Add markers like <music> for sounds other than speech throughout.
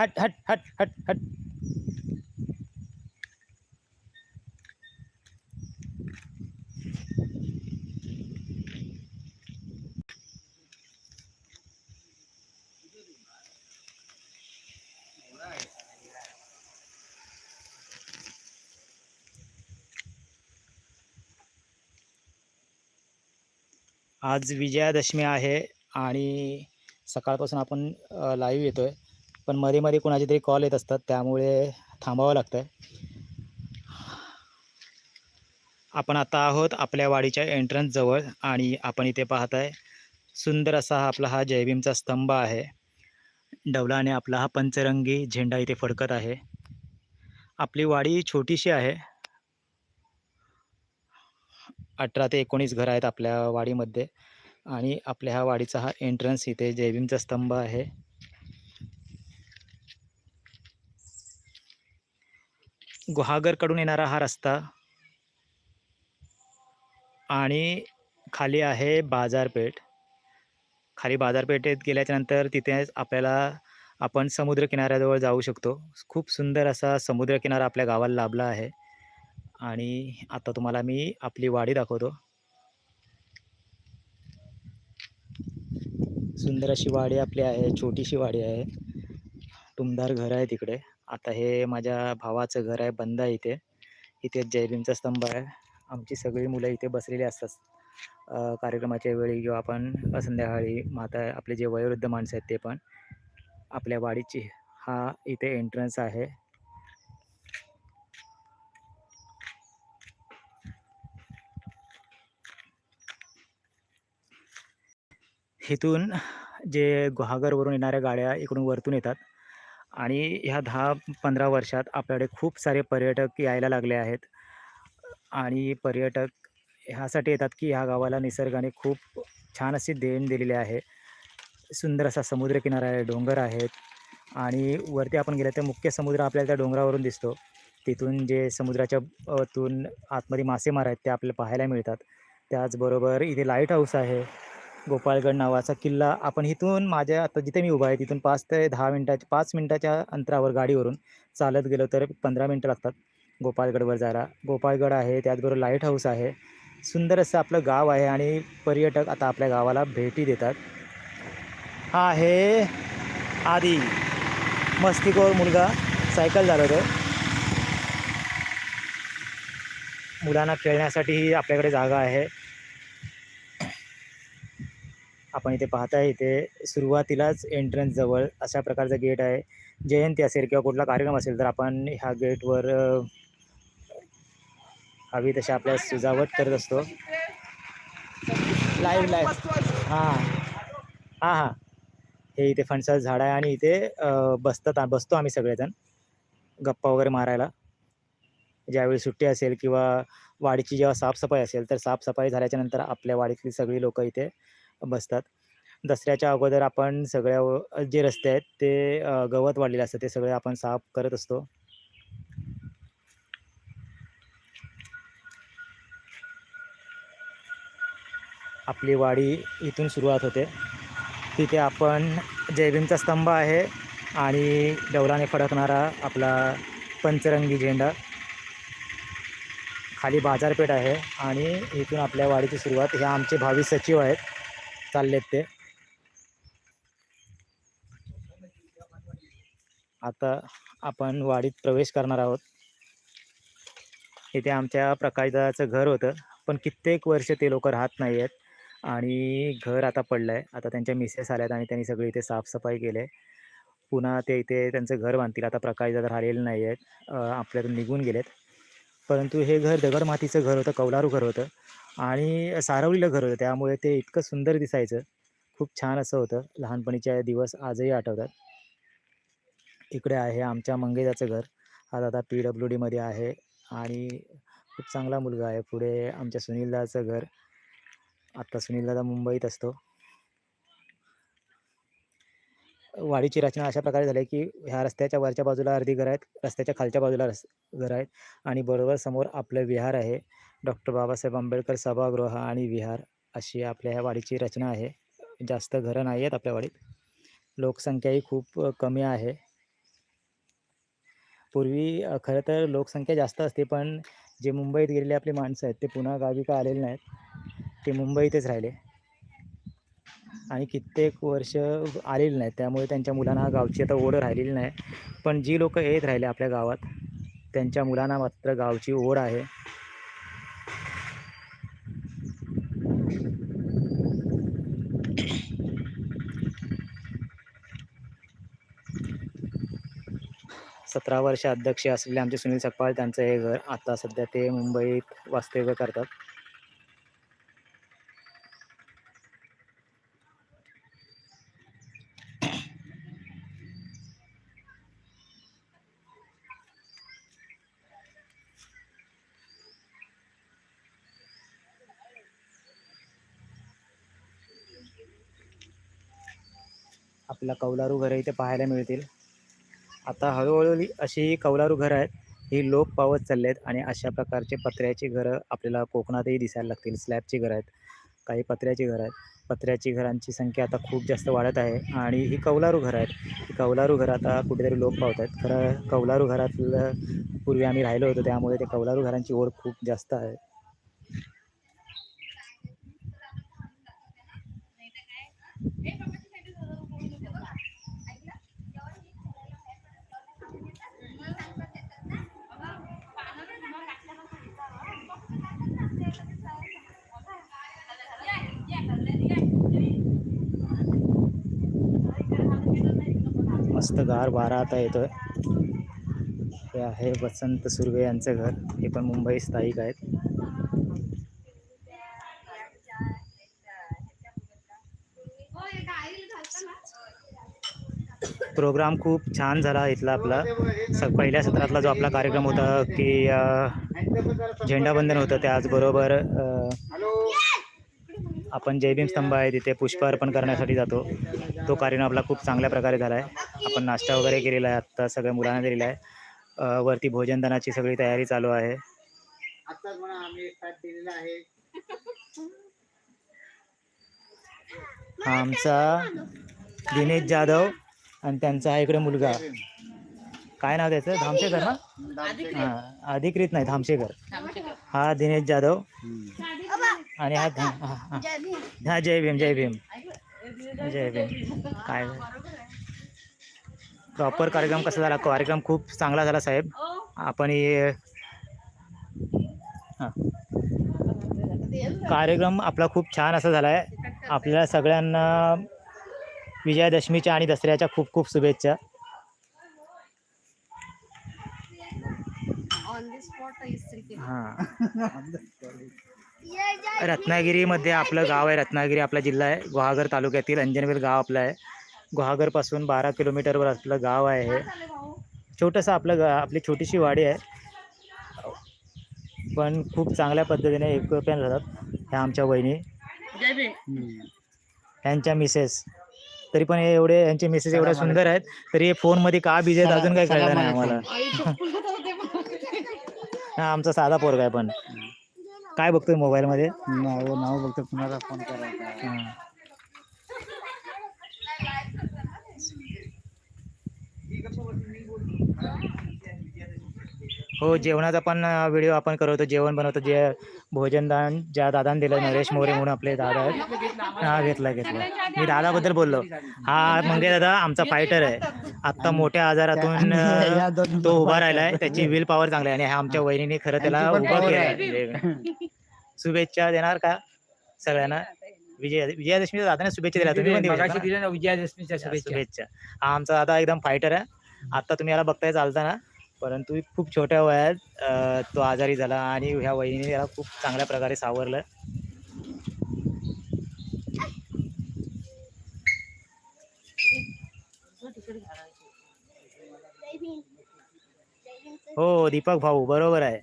हट हट हट हट हट. आज विजयादशमी आहे आणि सकाळपासून आपण लाईव्ह येतो आहे पण मध्ये मध्ये कोणाचे तरी कॉल येत असतात त्यामुळे थांबावं लागतं आहे आपण आता आहोत आपल्या वाडीच्या एंट्रन्सजवळ आणि आपण इथे पाहत आहे सुंदर असा हा आपला हा जयभीमचा स्तंभ आहे. डवलाने आपला हा पंचरंगी झेंडा इथे फडकत आहे. आपली वाडी छोटीशी आहे. अठरा ते एकोणीस घरं आहेत आपल्या वाडीमध्ये आणि आपल्या ह्या वाडीचा हा एंट्रन्स इथे जयभीमचा स्तंभ आहे. गुहागरकडून येणारा हा रस्ता आणि खाली आहे बाजारपेठ. खाली बाजारपेठेत गेल्याच्यानंतर तिथेच तिथे आपल्याला आपण समुद्रकिनाऱ्याजवळ जाऊ शकतो. खूप सुंदर असा समुद्रकिनारा आपल्या गावाला लाभला आहे. आणि आता तुम्हाला मी आपली वाडी दाखवतो. सुंदर अशी वाडी आपली आहे छोटीशी वाडी आहे. टुमदार घर आहे तिकडे. आता हे माझ्या भावाचं घर आहे बंद आहे इथे. इथे जयभीमचा स्तंभ आहे. आमची सगळी मुलं इथे बसलेली असतात. कार्यक्रमाच्या वेळी किंवा आपण संध्याकाळी माता आपले जे वयोवृद्ध माणसं आहेत ते पण आपल्या वाडीची हा इथे एंट्रन्स आहे. इथून जे गुहागरवरून येणाऱ्या गाड्या इकडून वरतून येतात. आणि ह्या दहा पंधरा वर्षात आपल्याकडे खूप सारे पर्यटक यायला लागले आहेत. आणि पर्यटक ह्यासाठी येतात की ह्या गावाला निसर्गाने खूप छान अशी देण दिलेली आहे. सुंदर असा समुद्रकिनारा आहे डोंगर आहेत. आणि वरती आपण गेलं तर मुख्य समुद्र आपल्याला त्या डोंगरावरून दिसतो. तिथून जे समुद्राच्या तून आतमध्ये मासेमार आहेत ते आपल्याला पाहायला मिळतात. त्याचबरोबर इथे लाइट हाऊस आहे. गोपाळगड नावाचा किल्ला. आपण इथून माझ्या आता जिथे मी उभा आहे तिथून पाच ते दहा मिनटाच्या पाच मिनटाच्या अंतरावर गाडीवरून चालत गेलो तर पंधरा मिनटं लागतात गोपाळगडवर जायला. गोपाळगड आहे त्याचबरोबर लाइट हाऊस आहे. सुंदर असं आपलं गाव आहे आणि पर्यटक आता आपल्या गावाला भेटी देतात. हा आहे आदी मस्तिकोर मुलगा सायकल चालवतो. मुलांना खेळण्यासाठी आपल्याकडे जागा आहे. आपण इथे पाहताय इथे सुरुवातीलाच एंट्रन्स जवळ अशा प्रकारचं गेट आहे. जयंती असेल किंवा कुठला कार्यक्रम असेल तर आपण ह्या गेटवर हवी तशी आपल्या सजावट करत असतो. लाईव्ह लाईव्ह हां. हां हां. हे इथे फणसाचं झाड आहे आणि इथे बसतात बसतो आम्ही सगळेजण. गप्पा वगैरे मारायला. ज्यावेळी सुट्टी असेल किंवा वाडीची जेव्हा साफसफाई असेल तर साफसफाई झाल्याच्यानंतर आपल्या वाडीतली सगळी लोकं इथे बसतात. दसऱ्याच्या अगोदर आपण सगळ्या जे रस्ते आहेत ते गवत वाढलेले असतं ते सगळे आपण साफ करत असतो. आपली वाडी इथून सुरुवात होते. तिथे आपण जयभीमचा स्तंभ आहे आणि डौलाने फडकणारा आपला पंचरंगी झेंडा. खाली बाजारपेठ आहे आणि इथून आपल्या वाडीची सुरुवात. हे आमचे भावी सचिव आहेत. चाललेत ते. आता आपण वाडीत प्रवेश करणार आहोत. इथे आमच्या प्रकाशदाचं घर होतं पण कित्येक वर्ष ते लोक राहत नाही आहेत. आणि घर आता पडलं आहे आता त्यांच्या मिसेस आल्यात आणि त्यांनी सगळी इथे साफसफाई केली. आहे पुन्हा ते इथे त्यांचं घर बांधतील. आता प्रकाशदादा राहिलेले नाही आहेत. आपल्यातून निघून गेलेत. परंतु हे घर दगड मातीचं घर होतं कौलारू घर होतं. आणि सारवलेलं घर होतं. त्यामुळे ते इतकं सुंदर दिसायचं. खूप छान असं होतं. लहानपणीच्या दिवस आजही आठवतात. इकडे आहे आमच्या मंगेजाचं घर. आज आता पी डब्ल्यू डीमध्ये आहे आणि खूप चांगला मुलगा आहे. पुढे आमच्या सुनीलदाचं घर. आत्ता सुनीलदादा मुंबईत असतो. वाडीची रचना अशा प्रकारे झाली आहे की ह्या रस्त्याच्या वरच्या बाजूला अर्धी घरं आहेत. रस्त्याच्या खालच्या बाजूला रस घर आहेत. आणि बरोबर समोर आपलं विहार आहे. डॉक्टर बाबासाहेब आंबेडकर सभागृह आणि विहार अशी आपल्या ह्या वाडीची रचना आहे जास्त घरं नाही आहेत आपल्या वाडीत लोकसंख्याही खूप कमी आहे पूर्वी खरं तर लोकसंख्या जास्त असते, पण जे मुंबईत गेलेले आपली माणसं आहेत, ते पुन्हा गावी का आलेले नाहीत. ते मुंबईतच राहिले आणि कित्येक वर्ष आलेली नाहीत. त्यामुळे त्यांच्या मुलांना गावची आता ओढ राहिलेली नाही. पण जी लोकं येत राहिले आपल्या गावात, त्यांच्या मुलांना मात्र गावची ओढ आहे. सतरा वर्ष अध्यक्ष असलेले आमचे सुनील सकपाळ त्यांचं हे घर. आता सध्या ते मुंबईत वास्तव्य करतात. आपल्याला कौलारू घरं इथे पाहायला मिळतील. आता हळूहळू अशी कौलारू घरं आहेत, ही लोप पावत चालले आहेत आणि अशा प्रकारचे पत्र्याची घरं आपल्याला कोकणातही दिसायला लागतील. स्लॅबची घरं आहेत, काही पत्र्याची घरं आहेत. पत्र्याची घरांची संख्या आता खूप जास्त वाढत आहे आणि ही कौलारू घरं आहेत. ही कौलारू घरं आता कुठेतरी लोप पावत आहेत. खरं कौलारू घरातलं पूर्वी आम्ही राहिलो होतो, त्यामुळे ते कौलारू घरांची ओढ खूप जास्त आहे. मस्त गार वारा आता येतोय. हे आहे वसंत सुर्वे यांचं घर. हे पण मुंबई स्थायिक आहेत. प्रोग्राम खूप छान झाला इथला आपला. स पहिल्या सत्रातला जो आपला कार्यक्रम होता, की झेंडाबंधन होतं त्याचबरोबर आपण जयभीम स्तंभ आहे तिथे पुष्प अर्पण करण्यासाठी जातो. तो कार्यक्रम आपला खूप चांगल्या प्रकारे झाला आहे. आपण नाश्ता वगैरे केलेला आहे. आत्ता सगळ्या मुलांना दिलेला आहे. वरती भोजनदानाची सगळी तयारी चालू आहे. आत्ताच म्हणा आम्ही स्टार्ट दिलेला आहे हा आमचा दिनेश जाधव आणि त्यांचा हा इकडे मुलगा. काय नाव त्याचं? धामशेकर ना? हां, अधिकृत नाही धामशेकर. हा दिनेश जाधव आणि हां. हा जय भीम, जय भीम. जय भीम. काय प्रॉपर कार्यक्रम कसा झाला? कार्यक्रम खूप चांगला झाला साहेब. आपण. कार्यक्रम आपला खूप छान असा झाला आहे. आपल्याला सगळ्यांना विजयादशमीच्या आणि दसऱ्याच्या खूप खूप शुभेच्छा. हां. रत्नागिरीमध्ये आपलं गाव आहे. रत्नागिरी आपला जिल्हा आहे. गुहागर तालुक्यातील अंजनवेल गाव आपलं आहे. गुहागरपासून बारा किलोमीटरवर आपलं गाव आहे हे. छोटंसं आपलं गा आपली छोटीशी वाडी आहे. पण खूप चांगल्या पद्धतीने एकोप्याने राहतात. ह्या आमच्या वहिनी. ह्यांच्या मिसेस. तरी पण हे एवढे यांचे मिसेस एवढ्या सुंदर आहेत, तरी हे फोनमध्ये का बिझी आहेत अजून काही कळलं नाही आम्हाला. हा आमचा साधा पोरगा आहे पण. काय बघतोय मोबाईलमध्ये? नाव नाव बघतो कुणाला फोन करायचा हां. जेवणाचा पण व्हिडिओ आपण करवतो. जेवण बनवतो. जे भोजनदान ज्या दादाने दिलं नरेश मोरे म्हणून आपले दादा आहेत. हां घेतला घेतला. मी दादाबद्दल बोललो. हा मंगे दादा आमचा फायटर आहे. आत्ता मोठ्या आजारातून तो उभा राहिला आहे. त्याची विल पॉवर चांगली आहे आणि ह्या आमच्या वहिनीने खरं त्याला उभा केलं आहे. शुभेच्छा देणार का सगळ्यांना? विजया विजयादशमीच्या दादाने शुभेच्छा दिल्या तुम्ही विजयादशमीच्या शुभेच्छा शुभेच्छा. हा आमचा दादा एकदम फायटर आहे. आता तुम्ही याला बघताय चालताना. परंतु खूप छोट्या वयात तो आजारी झाला आणि ह्या वहिनीने याला खूप चांगल्या प्रकारे सावरलं. हो दीपक भाऊ बरोबर आहे.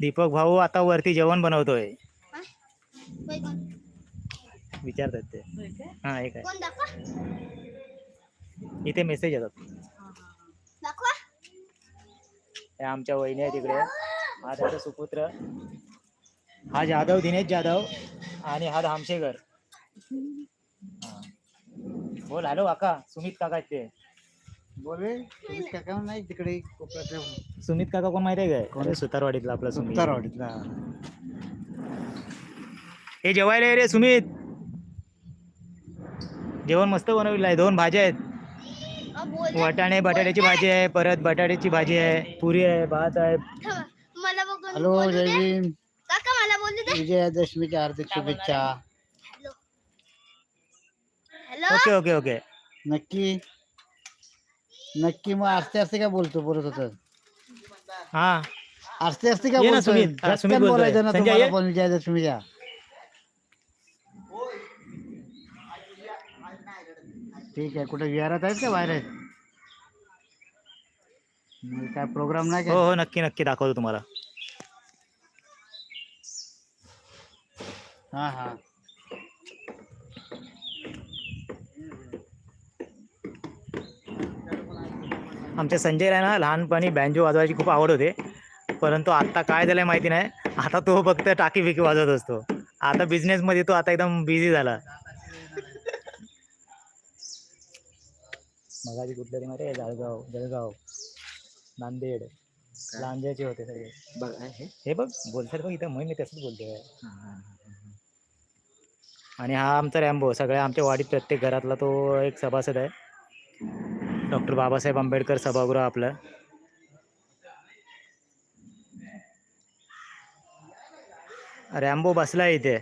दीपक भाऊ आता वरती जेवण बनवतोय. विचारतात ते. हां एक आहे. इथे मेसेज येतात. दाखवा हे आमच्या वहिनी आहे तिकडे. हा त्याचा सुपुत्र. हा जाधव दिनेश जाधव आणि हा धामशेकर. हां. बोल हॅलो काका सुमित काका आहेत ते. बोले तुम्ही काका नाही तिकडे सुमित काका कोण माहिती आहे काय सुतारवाडीतला आपला सुमित उत्तरवाडीतला हे जेवायला ये रे सुमित जेवण मस्त बनवलेलं आहे दोन भाज्या आहेत वाटाणे बटाट्याची भाजी आहे परत बटाट्याची भाजी आहे पुरी आहे भात आहे. थांबा. मला बघून हॅलो बोलू जय दे. भीम. काका मला बोलू दे. विजयादशमीच्या हार्दिक शुभेच्छा. Hello hello. Okay okay okay. नक्की नक्की मग आस्ते आस्ते काय बोलतो बोलत होत? हा. आस्ते आस्ते काय ये ना बोलतोय? सुमित. हा, सुमित झटकन बोलतोय. बोलायचं ना संजय, तुम्हाला ये. पण विजयादशमीच्या. ठीक आहे. कुठे विहारात आहेत का बाहेर? आहेत काय प्रोग्राम नाही हो काय? हो नक्की नक्की दाखवतो तुम्हाला. हा हा. आमच्या संजयला ना लहानपणी बँजो वाजवायची खूप आवड होते. परंतु आत्ता काय झालंय माहिती नाही. आता तो फक्त टाकी फिकी वाजवत असतो. आता बिझनेसमध्ये तो आता एकदम बिझी झाला. मगाची कुठल्या तरी माहिती आहे जळगाव जळगाव नांदेड लांजाचे होते सगळे. हे? बघ बोलतात बघ इथं मी तसंच बोलतोय. आणि हा आमचा रॅम्बो सगळ्या आमच्या वाडीत प्रत्येक घरातला तो एक सभासद आहे. डॉक्टर बाबासाहेब आंबेडकर सभागृह आपलं. रॅम्बो बसलाय इथे.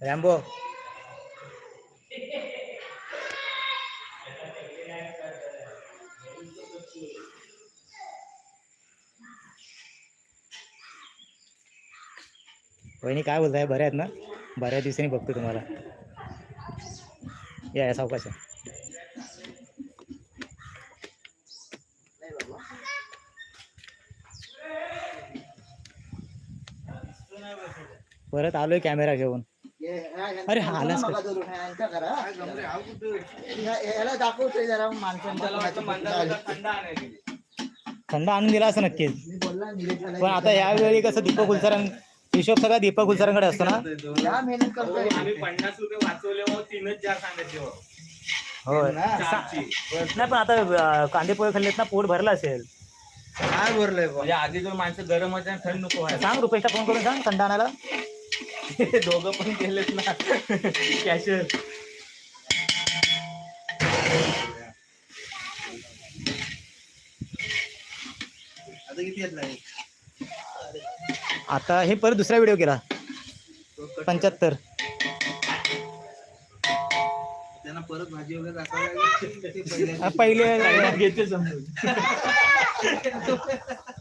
रॅम्बो वहिनी काय बोलताय? बऱ्या आहेत ना? बऱ्याच दिवसांनी बघतो तुम्हाला. या या सावकाश परत आलोय कॅमेरा घेऊन. अरे हा आलाच का? दाखवतोय जरा थंड आणून दिला असं नक्कीच. पण आता यावेळी कसं दीपक गुलसरां हिशोब सगळा दीपक गुलसरांकडे असतो ना? मेहनत करतोय? आम्ही पन्नास रुपये वाचवले हो तीनच जार सांगायचे हो. होय. नाही पण आता कांदे पोहे खाल्लेत ना पोट भरलं असेल. काय भरलंय म्हणजे आधी दोन माणसं गरम होते थंड नको सांग रुपेशला फोन करून सांग थंड आणायला. <laughs> दोघं पण गेलेत ना. कॅशियर आता किती येत नाही आता हे परत दुसरा व्हिडिओ केला. पंच्याहत्तर. त्यांना परत भाजी वगैरे दाखवायला हा, पहिले <laughs> घेते समजून. <laughs>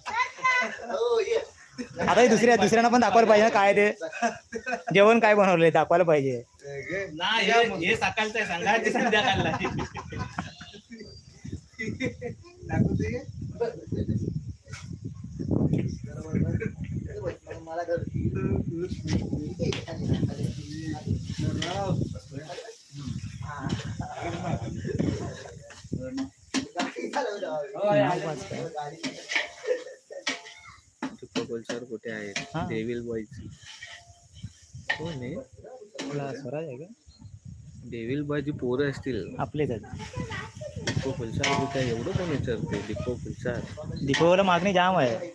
आता हे दुसऱ्या दुसऱ्यांना पण दाखवायला पाहिजे ना काय ते. जेवण काय बनवलंय दाखवायला पाहिजे. नाही हे- हे सकाळचं आहे सांगा ते संध्याकाळला. बोलच्यावर कुठे हा. आहेत डेविल बॉईज कोण आहे? आपला स्वराज आहे का? डेविल बॉयची पोरं असतील. आपलेच आहेत. दिप्पो फुलसार कुठे आहे? एवढं कोण विचारते दिप्पो फुलसार दीपावलीला मागणी जाम आहे.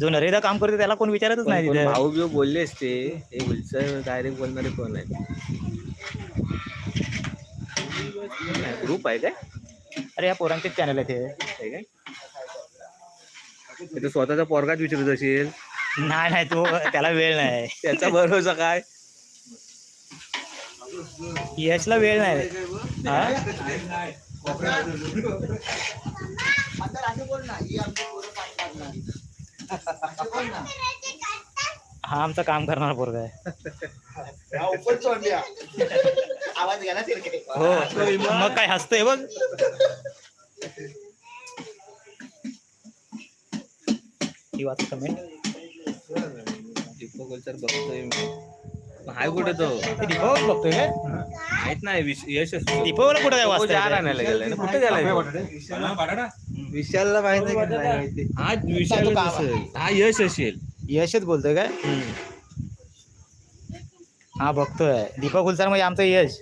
जो नरेदा काम करतो त्याला कोण विचारतच नाही पण तिथे. भाऊ बिऊ बोलले असते. हे फुलसार डायरेक्ट बोलणारे कोण आहे ग्रुप आहे काय? अरे या पोरांचेच चॅनल आहे ते आहे काय? ते स्वतःचा पोरगाच विचारत असेल? नाही नाही तो त्याला वेळ नाही. त्याचा भरोसा काय? यशला वेळ नाही. हा? हा आमचं काम करणारा पोरगा आहे. आवाज गेला हो मग काय हसतोय बघ. ही वाच कमेंट दीपक फुलसार बघतोय मी. हाय कुठे तो? बघतोय काय? माहित नाही विश- यश असतो कुठे काय तो वाचतोय जार आणायला गेलाय ना. कुठे गेलाय विशालला? माहिती आहे का? नाही माहिती. हा विशाल तो काम असेल. हा यश असेल. यशच बोलतोय काय? हा बघतोय. दीपक गुलजार म्हणजे आमचं यश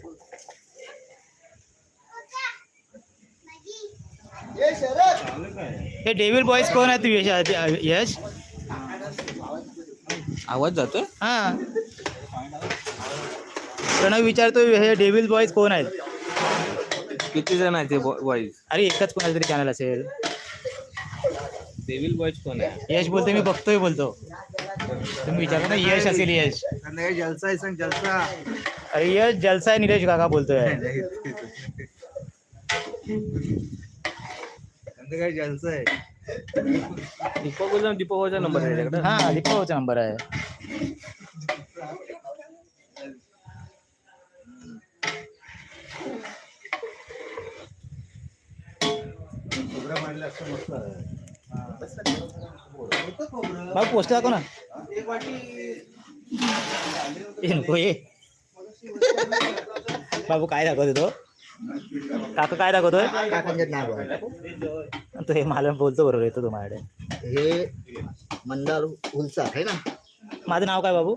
हे डेव्हिल बॉईज कोण आहेत यश यश? आवाज़ जातोय हा? प्रणव विचारतोय हे डेव्हिल बॉईज कोण आहेत किती जण आहेत ते बॉईज अरे एकच कोणाचं तरी चॅनल असेल डेव्हिल बॉईज कोण आहे यश बोलतोय मी बघतोय बोलतो तुम्ही विचारता ना यश असेल यश। जलसा आहे सांग जलसा। अरे यश जलसा आहे निलेश काका बोलतोय काय जलसा आहे? दीपक बोलला दीपक भाऊचा नंबर आहे त्याच्याकडे. हा दीपकचा नंबर आहे. बाबू पोस्ट दाखव ना. बाबू काय दाखवतो तो? काका काय दाखवतोय? तो हे मला बोलतो बरोबर येतो तो माझ्याकडे हे मंदार उलचा आहे ना? माझं नाव काय बाबू?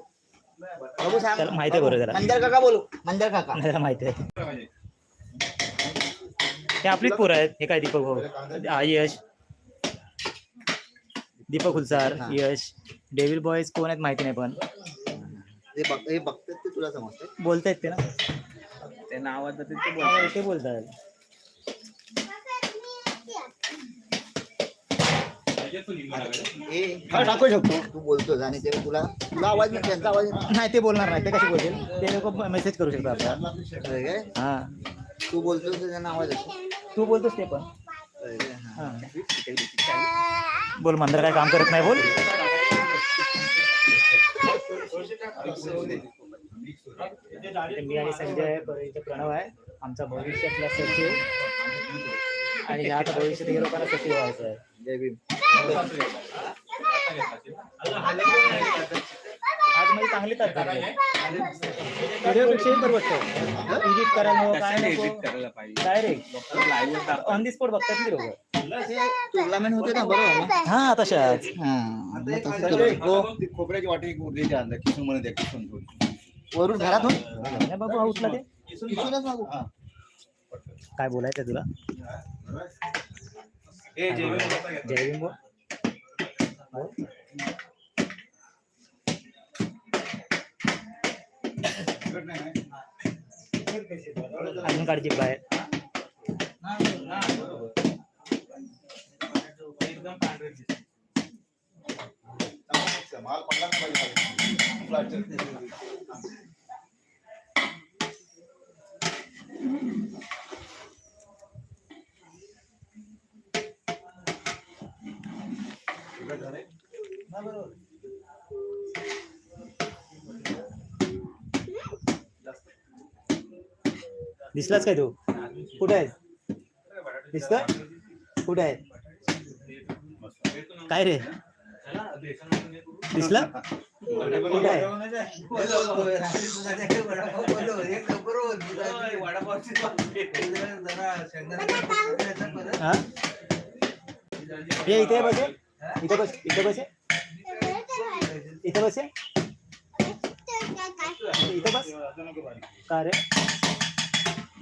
बाबू सांग. त्याला माहिती आहे बरोबर त्याला. मंदार काका बोलू. मंदार काका. त्याला माहिती आहे. हे आपलीच पोरं आहेत. हे काय दीपक भाऊ? हा यश. दीपक हुलसार हा. यश. डेव्हिल बॉयज कोण आहेत माहिती नाही पण. हे बघ हे बघतात ते तुला समजतं बोलतायत ते ना? ते. हा, ते बोलतात. हे टाकू शकतो. तू बोलतोस आणि ते तुला तुला आवाज नाही त्यांचा आवाज नाही. ते बोलणार नाही ते कसे बोलतील? ते लोक मेसेज करू शकतात आपल्याला. काय हा. तू बोलतोस तर त्यांना आवाज येतो. तू बोलतोस ते पण. होय काय? हा. बोल मंदिर काय काम करत नाही बोल. ते मी आणि संजय प- इथे प्रणव आहे. आमचा भविष्यातला सचिव. आणि ह्या आता भविष्यात हे लोकांना सचिव व्हायचं आहे. जय भीम. आज म्हणजे चांगली परवडतो एडिट करायला काय पाहिजे डायरेक्ट ऑन दी स्पॉट बघतात लोक टुर्नामेंट होते ना बरोबर हा तशाच हा. खोबऱ्याची वाटी उरलेली आणलं किसून मध्ये द्या किसून वरून घरातून बाबू हा उठला ते किसूनच मागू काय बोलायचं तुला जय भीम बोल. अजून काढची बाहेर माल पडला नाही पाहिजे दिसलाच काय तू? कुठे आहे दिसतोय कुठे आहे? काय रे? दिसला? कुठे आहे? हा? ये इथे बस. इथे बस. इथे बस. इथे बस. इथे बस. का रे?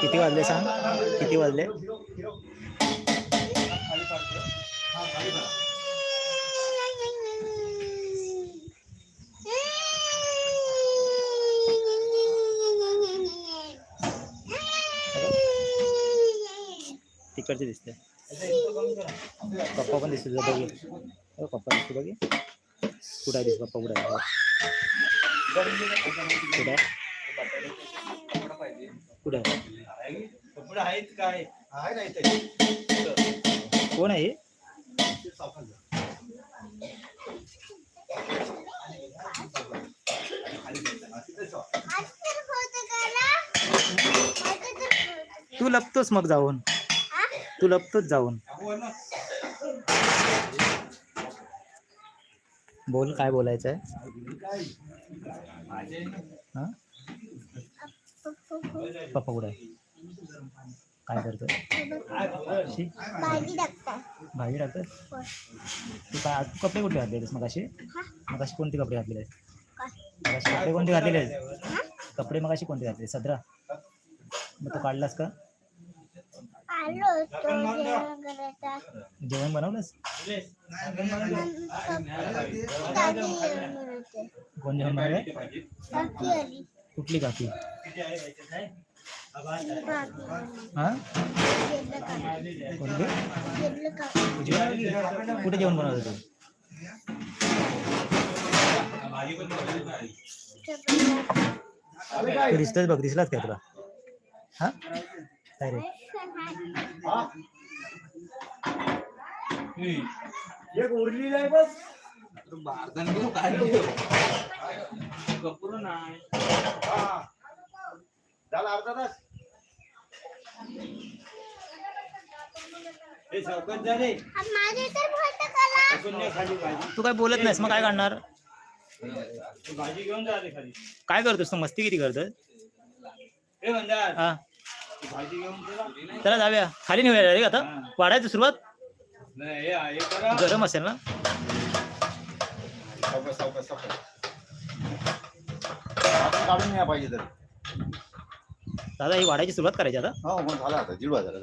किती वाजले सांग? किती वाजले? तिकडचे दिसते. पप्पा पण दिसते तुझा बघी पप्पा दिसतो बघी. कुठं दिसतो पप्पा कुठं आहे? कुठं आहे? कोण आहे? तू लपतोस मग जाऊन. तू लपतोच जाऊन. बोल काय बोलायचं आहे पप्पा कुठे आहे? काय करतोय? शी, भाजी टाकतात तू काय तू कपडे कुठे घातलेले मग असे मग अशी कोणते कपडे घातलेले आहेत कपडे कोणते घातलेले आहेत कपडे मग अशी कोणते घातले सदरा. मग तू काढलास का? जेवण बनवलंस? कोण जेवण आली कुठली काकी काकी हा? गेलं काकी कोणती गेलं काकी जेवण कुठे जेवण बनवलं तू? तू दिसतोच बघ दिसलाच काय तुला? हा? काय रे? एक उरली नाही बस. झाला अर्धा तास. तू काय बोलत नाहीस मग काय काढणार भाजी घेऊन जा रे खाली. काय करतोस तू? मस्ती किती करतोय हा भाजी घेऊन चला. चला जाऊया. खाली नेऊया रे आता. वाढायचं सुरुवात? नाही हे हे करा. गरम असेल ना? सावकाश सावकाश. काढून नाही पाहिजे तर. दादा ही वाढायची सुरुवात करायची आता? हो मग झाला आता जिडवा झाला